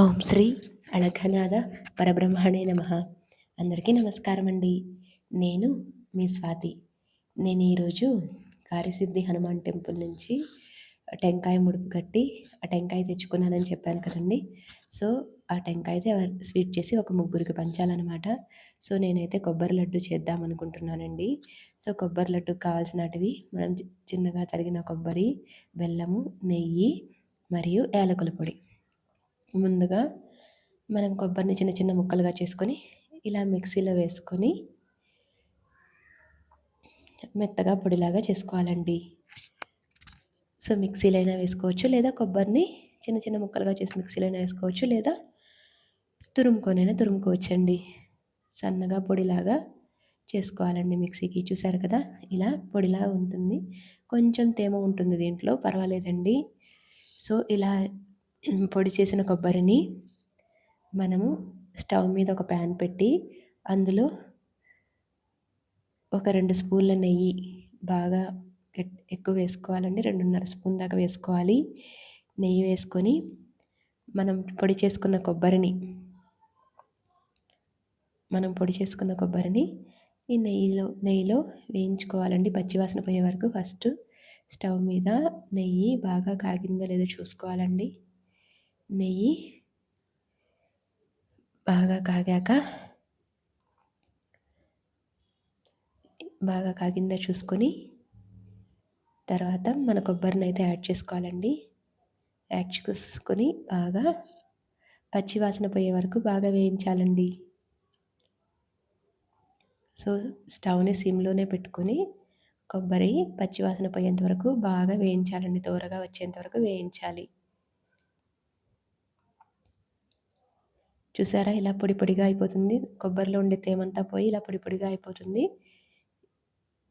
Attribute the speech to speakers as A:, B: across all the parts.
A: ఓం శ్రీ అళఘనాథ పరబ్రహ్మణే నమ. అందరికీ నమస్కారం అండి నేను మీ స్వాతి. నేను ఈరోజు కార్యసిద్ధి హనుమాన్ టెంపుల్ నుంచి టెంకాయ ముడుపు కట్టి ఆ టెంకాయ తెచ్చుకున్నానని చెప్పాను కదండి. సో ఆ టెంకాయ అయితే స్వీట్ చేసి ఒక ముగ్గురికి పంచాలన్నమాట. సో నేనైతే కొబ్బరి లడ్డు చేద్దాం అనుకుంటున్నానండి. సో కొబ్బరి లడ్డు కావాల్సినటివి మనం చిన్నగా తరిగిన కొబ్బరి బెల్లము నెయ్యి మరియు యాలకుల పొడి. ముందుగా మనం కొబ్బరిని చిన్న చిన్న ముక్కలుగా చేసుకొని ఇలా మిక్సీలో వేసుకొని మెత్తగా పొడిలాగా చేసుకోవాలండి. సో మిక్సీలో అయినా వేసుకోవచ్చు లేదా కొబ్బరిని చిన్న చిన్న ముక్కలుగా చేసి మిక్సీలో అయినా వేసుకోవచ్చు లేదా తురుముకొనైనా తురుముకోవచ్చండి. సన్నగా పొడిలాగా చేసుకోవాలండి మిక్సీకి. చూసారు కదా? ఇలా పొడిలాగా ఉంటుంది. కొంచెం తేమ ఉంటుంది దీంట్లో పర్వాలేదండి. సో ఇలా పొడి చేసిన కొబ్బరిని మనము స్టవ్ మీద ఒక ప్యాన్ పెట్టి అందులో ఒక రెండు స్పూన్ల నెయ్యి బాగా ఎక్కువ వేసుకోవాలండి. రెండున్నర స్పూన్ దాకా వేసుకోవాలి. నెయ్యి వేసుకొని మనం పొడి చేసుకున్న కొబ్బరిని మనం పొడి చేసుకున్న కొబ్బరిని ఈ నెయ్యిలో నెయ్యిలో వేయించుకోవాలండి. పచ్చివాసన పోయే వరకు ఫస్ట్ స్టవ్ మీద నెయ్యి బాగా కాగిందో లేదో చూసుకోవాలండి. నెయ్యి బాగా కాగాక బాగా కాగిందా చూసుకొని తర్వాత మన కొబ్బరిని అయితే యాడ్ చేసుకోవాలండి. యాడ్ చేసుకొని బాగా పచ్చివాసన పోయే వరకు బాగా వేయించాలండి. సో స్టవ్ని సిమ్లోనే పెట్టుకొని కొబ్బరి పచ్చివాసన పోయేంత వరకు బాగా వేయించాలండి. దూరగా వచ్చేంత వరకు వేయించాలి. చూసారా? ఇలా పొడి పొడిగా అయిపోతుంది. కొబ్బరిలో ఉండే తేమంతా పోయి ఇలా పొడి పొడిగా అయిపోతుంది.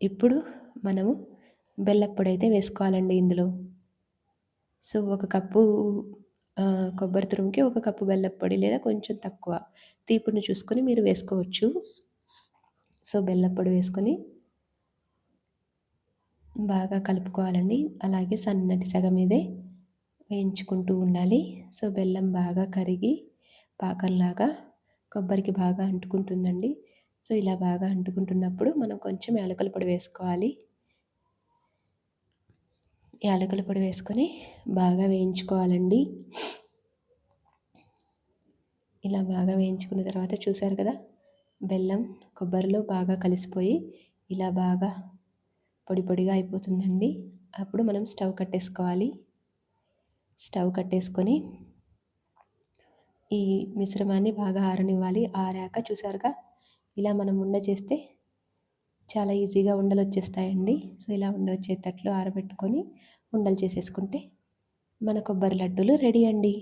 A: ఇప్పుడు మనము బెల్లప్పొడి అయితే వేసుకోవాలండి ఇందులో. సో ఒక కప్పు కొబ్బరి తురుముకి ఒక కప్పు బెల్లప్పొడి లేదా కొంచెం తక్కువ తీపుని చూసుకొని మీరు వేసుకోవచ్చు. సో బెల్లప్పొడి వేసుకొని బాగా కలుపుకోవాలండి. అలాగే సన్నటి సగం మీదే వేయించుకుంటూ ఉండాలి. సో బెల్లం బాగా కరిగి పాకంలాగా కొబ్బరికి బాగా అంటుకుంటుందండి. సో ఇలా బాగా అంటుకుంటున్నప్పుడు మనం కొంచెం యాలకుల పొడి వేసుకోవాలి. యాలకుల పొడి వేసుకొని బాగా వేయించుకోవాలండి. ఇలా బాగా వేయించుకున్న తర్వాత చూసారు కదా బెల్లం కొబ్బరిలో బాగా కలిసిపోయి ఇలా బాగా పొడి పొడిగా అయిపోతుందండి. అప్పుడు మనం స్టవ్ కట్టేసుకోవాలి. స్టవ్ కట్టేసుకొని ఈ మిశ్రమాన్ని బాగా ఆరనివ్వాలి. ఆరాక చూసారుగా? ఇలా మనం ఉండ చేస్తే చాలా ఈజీగా ఉండలు వచ్చేస్తాయండి. సో ఇలా ఉండ వచ్చేటట్లు ఆరబెట్టుకొని ఉండలు చేసేసుకుంటే మన కొబ్బరి లడ్డూలు రెడీ అండి.